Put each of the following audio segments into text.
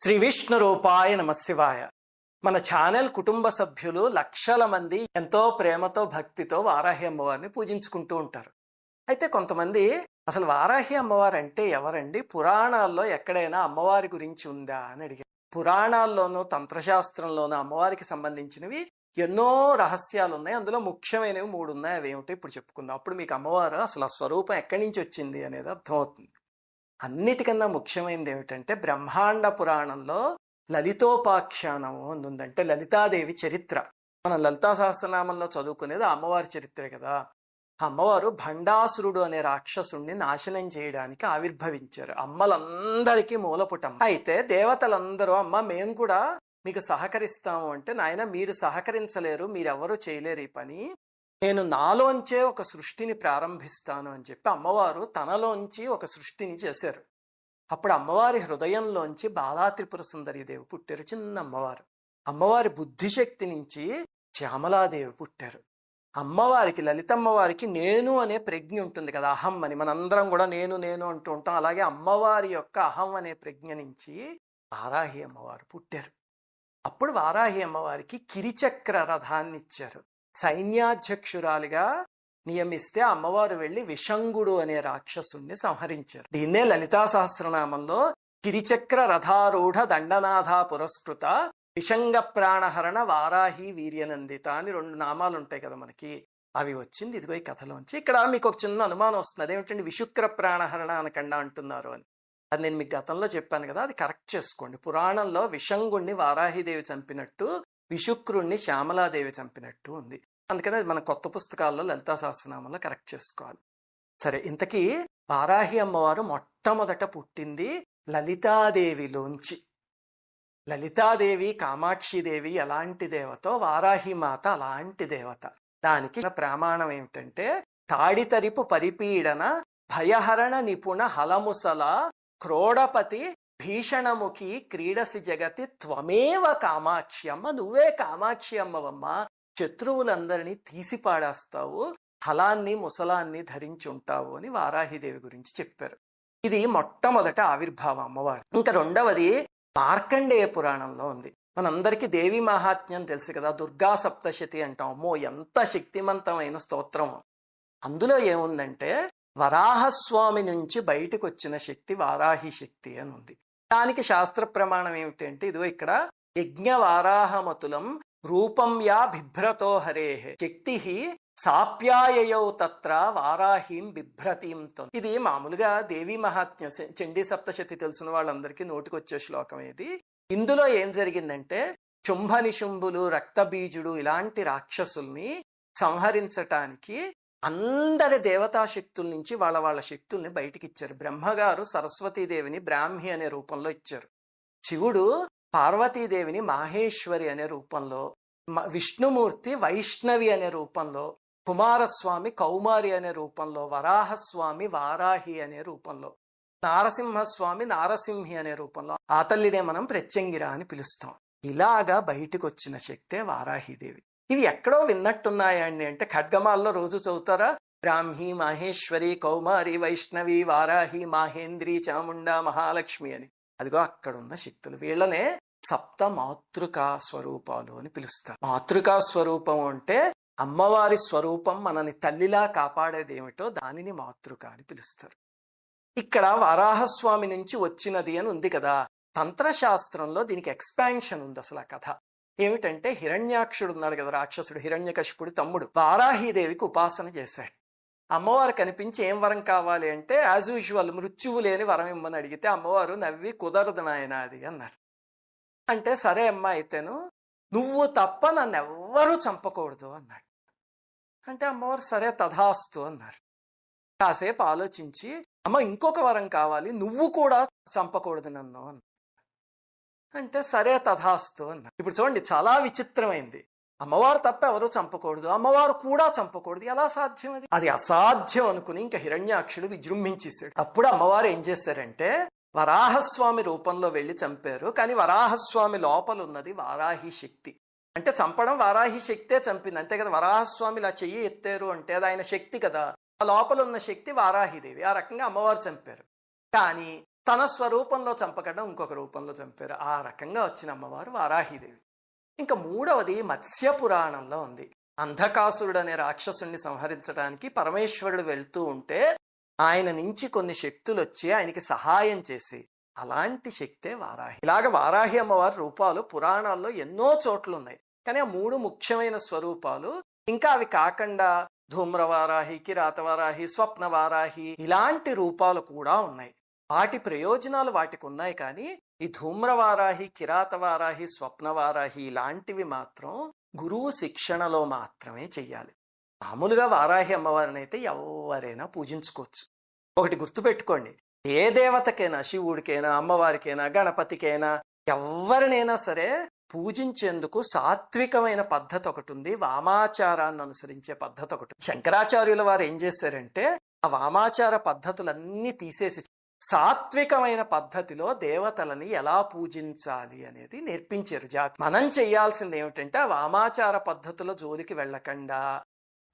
శ్రీ విష్ణు రూపాయ నమశివాయ మన ఛానల్ కుటుంబ సభ్యులు లక్షల మంది ఎంతో ప్రేమతో భక్తితో వారాహి అమ్మవారిని పూజించుకుంటూ ఉంటారు. అయితే కొంతమంది అసలు వారాహి అమ్మవారు అంటే ఎవరండి? పురాణాల్లో ఎక్కడైనా అమ్మవారి గురించి ఉందా అని అడిగారు. పురాణాల్లోనూ తంత్రశాస్త్రంలోనూ అమ్మవారికి సంబంధించినవి ఎన్నో రహస్యాలు ఉన్నాయి అందులో ముఖ్యమైనవి మూడు ఉన్నాయి అవి ఏమిటో ఇప్పుడు చెప్పుకుందాం. అప్పుడు మీకు అమ్మవారు అసలు ఆ స్వరూపం ఎక్కడి నుంచి వచ్చింది అనేది అర్థమవుతుంది. అన్నిటికన్నా ముఖ్యమైనది ఏమిటంటే బ్రహ్మాండ పురాణంలో లలితోపాఖ్యానము అని లలితాదేవి చరిత్ర. మనం లలితా సహస్రనామంలో చదువుకునేది అమ్మవారి చరిత్రే కదా. అమ్మవారు భండాసురుడు అనే రాక్షసుణ్ణి నాశనం చేయడానికి ఆవిర్భవించారు. అమ్మలందరికీ మూలపుటం. అయితే దేవతలందరూ అమ్మ మేము కూడా మీకు సహకరిస్తాము అంటే నాయన మీరు సహకరించలేరు మీరెవరూ చేయలేరు ఈ పని. నేను నాలోంచే ఒక సృష్టిని ప్రారంభిస్తాను అని చెప్పి అమ్మవారు తనలోంచి ఒక సృష్టిని చేశారు. అప్పుడు అమ్మవారి హృదయంలోంచి బాలా త్రిపుర సుందరీదేవి పుట్టారు చిన్న అమ్మవారు. అమ్మవారి బుద్ధిశక్తి నుంచి శ్యామలాదేవి పుట్టారు. అమ్మవారికి లలితమ్మవారికి నేను అనే ప్రజ్ఞ ఉంటుంది కదా అహం అని. మనందరం కూడా నేను నేను అంటూ ఉంటాం. అలాగే అమ్మవారి యొక్క అహం అనే ప్రజ్ఞ నుంచి వారాహి అమ్మవారు పుట్టారు. అప్పుడు వారాహి అమ్మవారికి కిరిచక్ర రథాన్ని ఇచ్చారు. సైన్యాధ్యక్షురాలిగా నియమిస్తే అమ్మవారు వెళ్ళి విషంగుడు అనే రాక్షసుణ్ణి సంహరించారు. దీన్నే లలితా సహస్రనామంలో కిరిచక్ర రథారూఢ దండనాథ పురస్కృత విషంగ ప్రాణహరణ వారాహి వీర్యనందిత అని రెండు నామాలు ఉంటాయి కదా మనకి. అవి వచ్చింది. ఇదిగో ఈ కథలోంచి. ఇక్కడ మీకు ఒక చిన్న అనుమానం వస్తుంది. అదేమిటండి? విశుక్ర ప్రాణహరణ అనకుండా అంటున్నారు అని. అది నేను మీకు గతంలో చెప్పాను కదా. అది కరెక్ట్ చేసుకోండి. పురాణంలో విషంగుణ్ణి వారాహిదేవి చంపినట్టు విశుక్రుణ్ణి శ్యామలాదేవి చంపినట్టు ఉంది. అందుకని అది మన కొత్త పుస్తకాల్లో లలితా సహస్రనామంలో కరెక్ట్ చేసుకోవాలి. సరే ఇంతకీ వారాహి అమ్మవారు మొట్టమొదట పుట్టింది లలితాదేవిలోంచి. లలితాదేవి కామాక్షిదేవి ఎలాంటి దేవతో వారాహి మాత అలాంటి దేవత. దానికి ప్రమాణం ఏమిటంటే తాడితరిపు పరిపీడన భయహరణ నిపుణ హలముసల క్రోడపతి భీషణముఖి క్రీడసి జగతి త్వమేవ కామాక్షి అమ్మ నువ్వే కామాక్షి అమ్మవమ్మ శత్రువులందరినీ తీసి పాడేస్తావు హలాన్ని ముసలాన్ని ధరించి ఉంటావు అని వారాహిదేవి గురించి చెప్పారు. ఇది మొట్టమొదట ఆవిర్భావం అమ్మవారు. ఇంకా రెండవది మార్కండేయ పురాణంలో ఉంది. మనందరికీ దేవి మహాత్మ్యం తెలుసు కదా దుర్గా సప్తశతి అంటాం. అమ్మో ఎంత శక్తివంతమైన స్తోత్రం. అందులో ఏముందంటే వరాహస్వామి నుంచి బయటకు వచ్చిన శక్తి వారాహి శక్తి అని ఉంది. దానికి శాస్త్ర ప్రమాణం ఏమిటంటే ఇదిగో ఇక్కడ యజ్ఞ వారాహమతులం రూపం యా బిభ్రతో హరే శక్తి సాప్యాయయౌ తత్ర వారాహీం బిభ్రతీం తో ఇది మామూలుగా దేవి మహాత్మ్యం చండీ సప్తశతి తెలిసిన వాళ్ళందరికీ నోటికొచ్చే శ్లోకం ఇది. ఇందులో ఏం జరిగిందంటే చుంభ నిశుంభులు రక్తబీజుడు ఇలాంటి రాక్షసుల్ని సంహరించటానికి అందరి దేవతాశక్తుల నుంచి వాళ్ళ వాళ్ళ శక్తుల్ని బయటికి ఇచ్చారు బ్రహ్మగారు సరస్వతీదేవిని బ్రాహ్మి అనే రూపంలో ఇచ్చారు. శివుడు పార్వతీదేవిని మాహేశ్వరి అనే రూపంలో విష్ణుమూర్తి వైష్ణవి అనే రూపంలో కుమారస్వామి కౌమారి అనే రూపంలో వరాహస్వామి వారాహి అనే రూపంలో నారసింహస్వామి నారసింహి అనే రూపంలో ఆ తల్లినే మనం ప్రత్యంగిర అని పిలుస్తాం. ఇలాగా బయటకు వచ్చిన శక్తే వారాహిదేవి ఇవి ఎక్కడో విన్నట్టున్నాయండి అంటే ఖడ్గమాల్లో రోజు చదువుతారా? బ్రాహ్మి మహేశ్వరి కౌమారి వైష్ణవి వారాహి మాహేంద్రి చాముండ మహాలక్ష్మి అని. అదిగో అక్కడున్న శక్తులు వీళ్ళనే సప్త మాతృకా స్వరూపాలు అని పిలుస్తారు. మాతృకా స్వరూపం అంటే అమ్మవారి స్వరూపం మనని తల్లిలా కాపాడేది ఏమిటో దానిని మాతృక అని పిలుస్తారు. ఇక్కడ వారాహస్వామి నుంచి వచ్చినది అని ఉంది కదా. తంత్రశాస్త్రంలో దీనికి ఎక్స్పాన్షన్ ఉంది అసలు ఆ కథ. ఏమిటంటే హిరణ్యాక్షుడు ఉన్నాడు కదా రాక్షసుడు హిరణ్యకశిపుడి తమ్ముడు. వారాహీదేవికి ఉపాసన చేశాడు. అమ్మవారు కనిపించి ఏం వరం కావాలి అంటే యాజ్ యూజువల్ మృత్యువు లేని వరం ఇమ్మని అడిగితే అమ్మవారు నవ్వి కుదరదు నాయన అది అన్నారు. అంటే సరే అమ్మ అయితేను నువ్వు తప్ప నన్ను ఎవ్వరూ చంపకూడదు అన్నాడు. అంటే అమ్మవారు సరే తథాస్తు అన్నారు. కాసేపు ఆలోచించి అమ్మ ఇంకొక వరం కావాలి నువ్వు కూడా చంపకూడదు నన్ను అన్నారు. అంటే సరే తథాస్తు అన్న. ఇప్పుడు చూడండి చాలా విచిత్రమైంది. అమ్మవారు తప్ప ఎవరు చంపకూడదు. అమ్మవారు కూడా చంపకూడదు. ఎలా సాధ్యం అది? అది అసాధ్యం అనుకుని ఇంకా హిరణ్యాక్షుడు విజృంభించేశాడు. అప్పుడు అమ్మవారు ఏం చేశారంటే వరాహస్వామి రూపంలో వెళ్ళి చంపారు. కానీ వరాహస్వామి లోపల ఉన్నది వారాహి శక్తి. అంటే చంపడం వారాహి శక్తే చంపింది. అంతే కదా వరాహస్వామి ఇలా చెయ్యి ఎత్తారు అంటే అది ఆయన శక్తి కదా. ఆ లోపల ఉన్న శక్తి వారాహిదేవి ఆ రకంగా అమ్మవారు చంపారు. కానీ తన స్వరూపంలో చంపకుండా ఇంకొక రూపంలో చంపారు. ఆ రకంగా వచ్చిన అమ్మవారు వారాహిదేవి. ఇంకా మూడవది మత్స్య పురాణంలో ఉంది. అంధకాసురుడు అనే రాక్షసుణ్ణి సంహరించడానికి పరమేశ్వరుడు వెళ్తూ ఉంటే ఆయన నుంచి కొన్ని శక్తులు వచ్చి ఆయనకి సహాయం చేసి అలాంటి శక్తే వారాహి. ఇలాగ వారాహి అమ్మవారి రూపాలు పురాణాల్లో ఎన్నో చోట్లు ఉన్నాయి కానీ ఆ మూడు ముఖ్యమైన స్వరూపాలు ఇంకా అవి కాకుండా ధూమ్రవారాహి కిరాతవారాహి స్వప్నవారాహి ఇలాంటి రూపాలు కూడా ఉన్నాయి. వాటి ప్రయోజనాలు వాటికి ఉన్నాయి కానీ ఈ ధూమ్రవారాహి కిరాతవారాహి స్వప్నవారాహి ఇలాంటివి మాత్రం గురువు శిక్షణలో మాత్రమే చెయ్యాలి. మామూలుగా వారాహి అమ్మవారిని అయితే ఎవరైనా పూజించుకోవచ్చు. ఒకటి గుర్తుపెట్టుకోండి ఏ దేవతకైనా శివుడికైనా అమ్మవారికైనా గణపతికైనా ఎవరినైనా సరే పూజించేందుకు సాత్వికమైన పద్ధతి ఒకటి ఉంది వామాచారాన్ని అనుసరించే పద్ధతి ఒకటి శంకరాచార్యుల వారు ఏం చేశారంటే ఆ వామాచార పద్ధతులన్నీ తీసేసి సాత్వికమైన పద్ధతిలో దేవతలని ఎలా పూజించాలి అనేది నేర్పించారు జాతి. మనం చేయాల్సింది ఏమిటంటే ఆ వామాచార పద్ధతుల జోలికి వెళ్ళకుండా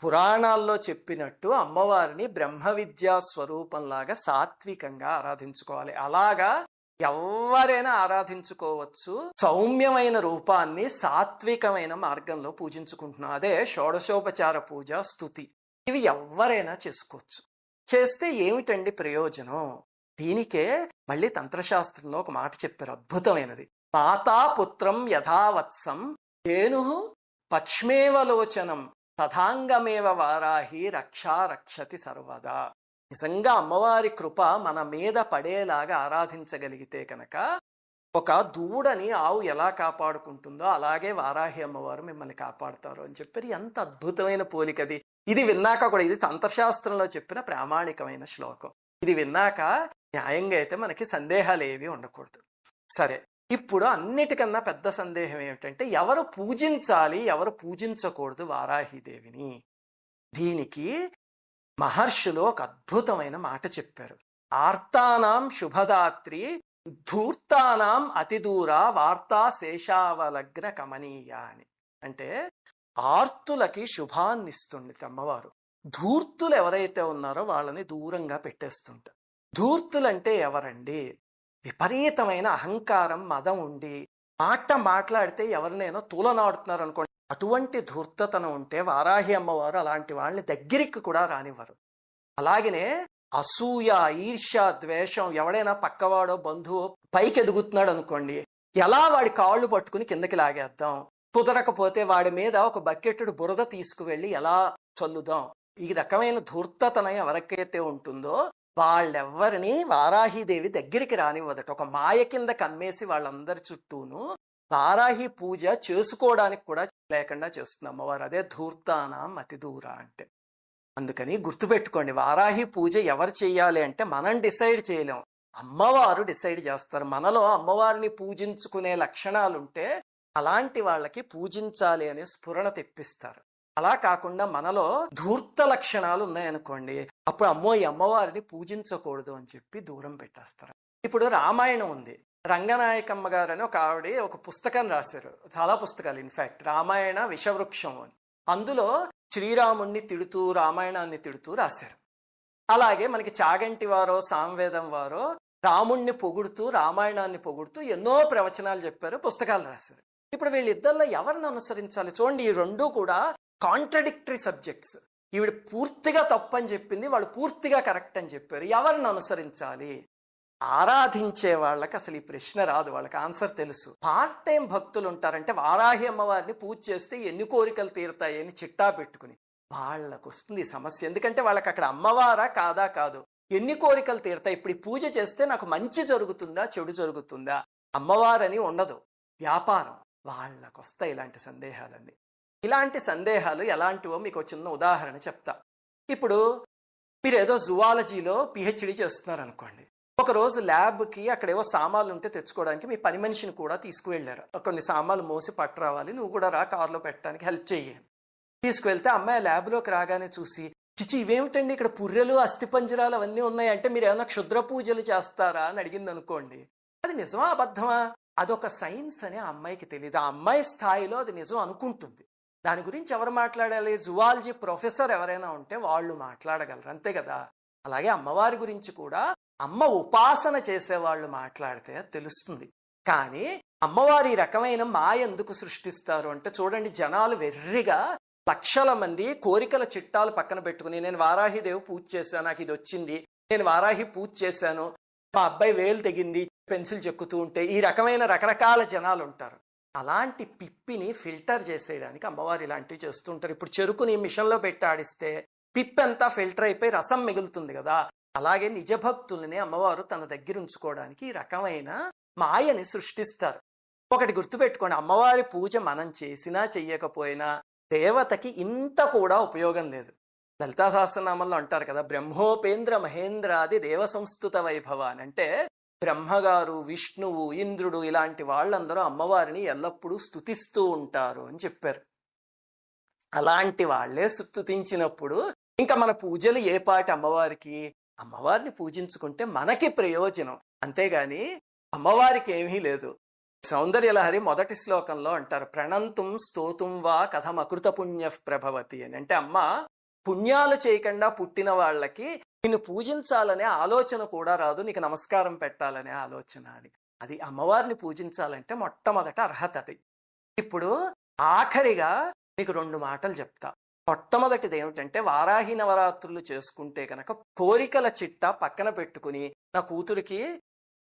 పురాణాల్లో చెప్పినట్టు అమ్మవారిని బ్రహ్మ విద్యా స్వరూపంలాగా సాత్వికంగా ఆరాధించుకోవాలి. అలాగా ఎవరైనా ఆరాధించుకోవచ్చు. సౌమ్యమైన రూపాన్ని సాత్వికమైన మార్గంలో పూజించుకుంటున్నాం. అదే షోడశోపచార పూజ స్థుతి ఇవి ఎవరైనా చేసుకోవచ్చు. చేస్తే ఏమిటండి ప్రయోజనం? దీనికే మళ్ళీ తంత్రశాస్త్రంలో ఒక మాట చెప్పారు అద్భుతమైనది. మాతా పుత్రం యథావత్సం ధేను పక్ష్మేవలోచనం తథాంగమేవ వారాహి రక్షా రక్షతి సర్వదా. నిజంగా అమ్మవారి కృప మన మీద పడేలాగా ఆరాధించగలిగితే కనుక ఒక దూడని ఆవు ఎలా కాపాడుకుంటుందో అలాగే వారాహి అమ్మవారు మిమ్మల్ని కాపాడుతారు అని చెప్పారు. ఎంత అద్భుతమైన పోలికది. ఇది విన్నాక కూడా ఇది తంత్రశాస్త్రంలో చెప్పిన ప్రామాణికమైన శ్లోకం. ఇది విన్నాక న్యాయంగా అయితే మనకి సందేహాలు ఏవి ఉండకూడదు. సరే ఇప్పుడు అన్నిటికన్నా పెద్ద సందేహం ఏమిటంటే ఎవరు పూజించాలి ఎవరు పూజించకూడదు వారాహిదేవిని. దీనికి మహర్షులు ఒక అద్భుతమైన మాట చెప్పారు. ఆర్తానాం శుభదాత్రి ధూర్తానాం అతిదూర వార్తా శేషావలగ్న కమనీయ అని అంటే ఆర్తులకి శుభాన్నిస్తుంది అమ్మవారు. ధూర్తులు ఎవరైతే ఉన్నారో వాళ్ళని దూరంగా పెట్టేస్తుంటారు ధూర్తులంటే ఎవరండి? విపరీతమైన అహంకారం మదం ఉండి మాట మాట్లాడితే ఎవరినైనా తూలనాడుతున్నారు అనుకోండి అటువంటి ధూర్తతనం ఉంటే వారాహి అమ్మవారు అలాంటి వాళ్ళని దగ్గరికి కూడా రానివ్వరు. అలాగనే అసూయ ఈర్ష్య ద్వేషం ఎవడైనా పక్కవాడో బంధువు పైకి ఎదుగుతున్నాడు అనుకోండి ఎలా వాడి కాళ్ళు పట్టుకుని కిందకి లాగేద్దాం? కుదరకపోతే వాడి మీద ఒక బకెట్టుడు బురద తీసుకువెళ్ళి ఎలా చల్లుదాం? ఈ రకమైన ధూర్తతనం ఎవరికైతే ఉంటుందో వాళ్ళెవ్వరిని వారాహిదేవి దగ్గరికి రానివ్వదట. ఒక మాయ కింద కమ్మేసి వాళ్ళందరి చుట్టూను వారాహి పూజ చేసుకోవడానికి కూడా లేకుండా చేస్తుంది అమ్మవారు. అదే ధూర్తానం అతి దూర అంటే. అందుకని గుర్తుపెట్టుకోండి వారాహి పూజ ఎవరు చేయాలి అంటే మనం డిసైడ్ చేయలేం. అమ్మవారు డిసైడ్ చేస్తారు. మనలో అమ్మవారిని పూజించుకునే లక్షణాలుంటే అలాంటి వాళ్ళకి పూజించాలి అనే స్ఫురణ తెప్పిస్తారు. అలా కాకుండా మనలో ధూర్త లక్షణాలు ఉన్నాయనుకోండి అప్పుడు అమ్మో ఈ అమ్మవారిని పూజించకూడదు అని చెప్పి దూరం పెట్టేస్తారు. ఇప్పుడు రామాయణం ఉంది. రంగనాయకమ్మ గారు అని ఒక ఆవిడ ఒక పుస్తకం రాశారు. చాలా పుస్తకాలు ఇన్ఫ్యాక్ట్ రామాయణ విషవృక్షం అని. అందులో శ్రీరాముణ్ణి తిడుతూ రామాయణాన్ని తిడుతూ రాశారు. అలాగే మనకి చాగంటి వారో సామవేదం వారో రాముణ్ణి పొగుడుతూ రామాయణాన్ని పొగుడుతూ ఎన్నో ప్రవచనాలు చెప్పారు పుస్తకాలు రాశారు. ఇప్పుడు వీళ్ళిద్దరిలో ఎవరిని అనుసరించాలి? చూడండి ఈ రెండూ కూడా కాంట్రడిక్టరీ సబ్జెక్ట్స్ ఈవిడ పూర్తిగా తప్పని చెప్పింది వాళ్ళు పూర్తిగా కరెక్ట్ అని చెప్పారు. ఎవరిని అనుసరించాలి? ఆరాధించే వాళ్ళకి అసలు ఈ ప్రశ్న రాదు వాళ్ళకి ఆన్సర్ తెలుసు. పార్ట్ టైం భక్తులు ఉంటారంటే వారాహి అమ్మవారిని పూజ చేస్తే ఎన్ని కోరికలు తీరుతాయి అని చిట్టా పెట్టుకుని. వాళ్ళకు వస్తుంది సమస్య. ఎందుకంటే వాళ్ళకి అక్కడ అమ్మవారా కాదా కాదు. ఎన్ని కోరికలు తీరుతాయి? ఇప్పుడు పూజ చేస్తే నాకు మంచి జరుగుతుందా చెడు జరుగుతుందా? అమ్మవారని ఉండదు. వ్యాపారం. వాళ్ళకు వస్తాయి ఇలాంటి సందేహాలన్నీ. ఇలాంటి సందేహాలు ఎలాంటివో మీకు చిన్న ఉదాహరణ చెప్తా. ఇప్పుడు మీరు ఏదో జువాలజీలో పిహెచ్డి చేస్తున్నారు అనుకోండి ఒకరోజు ల్యాబ్కి అక్కడ ఏవో సామాన్లు ఉంటే తెచ్చుకోవడానికి మీ పని మనిషిని కూడా తీసుకువెళ్ళారు. కొన్ని సామాన్లు మోసి పట్టురావాలి నువ్వు కూడా రా కారులో పెట్టడానికి హెల్ప్ చెయ్యి తీసుకువెళ్తే అమ్మాయి ల్యాబ్లోకి రాగానే చూసి చిచి ఇవేమిటండి ఇక్కడ పుర్రెలు అస్థిపంజరాలు అవన్నీ ఉన్నాయంటే మీరు ఏమైనా క్షుద్ర పూజలు చేస్తారా? అని అడిగింది అనుకోండి అది నిజమా అబద్ధమా? అదొక సైన్స్ అని ఆ అమ్మాయికి తెలియదు ఆ అమ్మాయి స్థాయిలో అది నిజం అనుకుంటుంది. దాని గురించి ఎవరు మాట్లాడాలి? జువాలజీ ప్రొఫెసర్ ఎవరైనా ఉంటే వాళ్ళు మాట్లాడగలరు. అంతే కదా? అలాగే అమ్మవారి గురించి కూడా అమ్మ ఉపాసన చేసేవాళ్ళు మాట్లాడితే తెలుస్తుంది. కానీ అమ్మవారి ఈ రకమైన మాయ ఎందుకు సృష్టిస్తారు అంటే చూడండి జనాలు వెర్రిగా లక్షల మంది కోరికల చిట్టాలు పక్కన పెట్టుకుని నేను వారాహిదేవి పూజ చేశాను నాకు ఇది వచ్చింది నేను వారాహి పూజ చేశాను మా అబ్బాయి వేలు తెగింది పెన్సిల్ చెక్కుతూ ఉంటే ఈ రకమైన రకరకాల జనాలు ఉంటారు అలాంటి పిప్పిని ఫిల్టర్ చేసేయడానికి అమ్మవారు ఇలాంటివి చేస్తుంటారు. ఇప్పుడు చెరుకుని మిషన్లో పెట్టి ఆడిస్తే పిప్ అంతా ఫిల్టర్ అయిపోయి రసం మిగులుతుంది కదా. అలాగే నిజభక్తుల్ని అమ్మవారు తన దగ్గర ఉంచుకోవడానికి ఈ రకమైన మాయని సృష్టిస్తారు. ఒకటి గుర్తుపెట్టుకోండి అమ్మవారి పూజ మనం చేసినా చెయ్యకపోయినా దేవతకి ఇంత కూడా ఉపయోగం లేదు. లలితా సహస్రనామంలో అంటారు కదా బ్రహ్మోపేంద్ర మహేంద్రాది దేవ సంస్థుత వైభవ అని అంటే బ్రహ్మగారు విష్ణువు ఇంద్రుడు ఇలాంటి వాళ్ళందరూ అమ్మవారిని ఎల్లప్పుడూ స్థుతిస్తూ ఉంటారు అని చెప్పారు. అలాంటి వాళ్ళే స్థుతించినప్పుడు ఇంకా మన పూజలు ఏ పాటి అమ్మవారికి? అమ్మవారిని పూజించుకుంటే మనకి ప్రయోజనం. అంతేగాని అమ్మవారికి ఏమీ లేదు. సౌందర్యలహరి మొదటి శ్లోకంలో అంటారు ప్రణంతుం స్తోతుం వా కథం అకృత పుణ్య ప్రభవతి అని. అంటే అమ్మ పుణ్యాలు చేయకుండా పుట్టిన వాళ్ళకి నిన్ను పూజించాలనే ఆలోచన కూడా రాదు నీకు నమస్కారం పెట్టాలనే ఆలోచన అని. అది అమ్మవారిని పూజించాలంటే మొట్టమొదట అర్హత అది. ఇప్పుడు ఆఖరిగా మీకు రెండు మాటలు చెప్తా. మొట్టమొదటిది ఏమిటంటే వారాహి నవరాత్రులు చేసుకుంటే కనుక కోరికల చిట్ట పక్కన పెట్టుకుని నా కూతురికి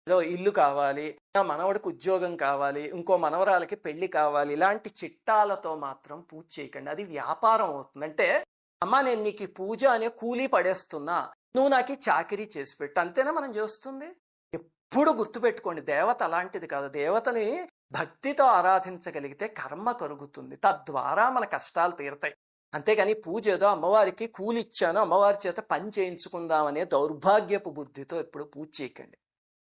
ఏదో ఇల్లు కావాలి నా మనవడికి ఉద్యోగం కావాలి ఇంకో మనవరాలకి పెళ్ళి కావాలి ఇలాంటి చిట్టాలతో మాత్రం పూజ చేయకండి. అది వ్యాపారం అవుతుంది. అంటే అమ్మా నేను నీకు పూజ అనే కూలీ పడేస్తున్నా నువ్వు నాకు ఈ చాకరీ చేసి పెట్టు అంతేనా మనం చేస్తుంది? ఎప్పుడు గుర్తుపెట్టుకోండి దేవత అలాంటిది కాదు. దేవతని భక్తితో ఆరాధించగలిగితే కర్మ కరుగుతుంది తద్వారా మన కష్టాలు తీరతాయి. అంతేగాని పూజ ఏదో అమ్మవారికి కూలిచ్చాను అమ్మవారి చేత పని చేయించుకుందామనే దౌర్భాగ్యపు బుద్ధితో ఎప్పుడు పూజ చేయకండి.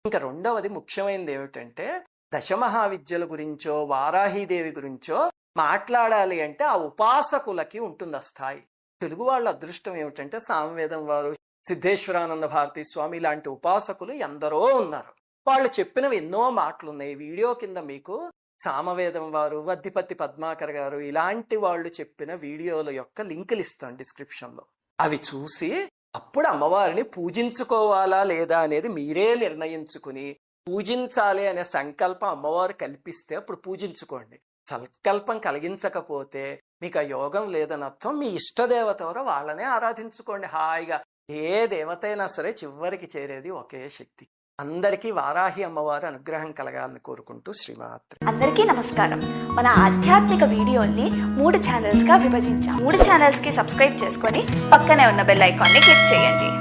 ఇంకా రెండవది ముఖ్యమైనది ఏమిటంటే దశమహావిద్యల గురించో వారాహీదేవి గురించో మాట్లాడాలి అంటే ఆ ఉపాసకులకి ఉంటుంది ఆ స్థాయి. తెలుగు వాళ్ళ అదృష్టం ఏమిటంటే సామవేదం వారు సిద్ధేశ్వరానంద భారతి స్వామి లాంటి ఉపాసకులు ఎందరో ఉన్నారు. వాళ్ళు చెప్పినవి ఎన్నో మాటలు ఉన్నాయి వీడియో కింద మీకు సామవేదం వారు వద్దిపత్తి పద్మాకర్ గారు ఇలాంటి వాళ్ళు చెప్పిన వీడియోల యొక్క లింకులు ఇస్తాను డిస్క్రిప్షన్లో. అవి చూసి అప్పుడు అమ్మవారిని పూజించుకోవాలా లేదా అనేది మీరే నిర్ణయించుకుని పూజించాలి అనే సంకల్పం అమ్మవారు కల్పిస్తే అప్పుడు పూజించుకోండి. సంకల్పం కలిగించకపోతే మీకు ఆ యోగం లేదని అర్థం మీ ఇష్టదేవత ఎవరో వాళ్ళనే ఆరాధించుకోండి. హాయిగా ఏ దేవత అయినా సరే చివరికి చేరేది ఒకే శక్తి. అందరికీ వారాహి అమ్మవారి అనుగ్రహం కలగాలని కోరుకుంటూ శ్రీమాత్రి. అందరికీ నమస్కారం. మన ఆధ్యాత్మిక వీడియోల్ని మూడు ఛానల్స్గా విభజించాం. మూడు ఛానల్స్కి సబ్స్క్రైబ్ చేసుకొని పక్కనే ఉన్న బెల్ ఐకాన్ని క్లిక్ చేయండి.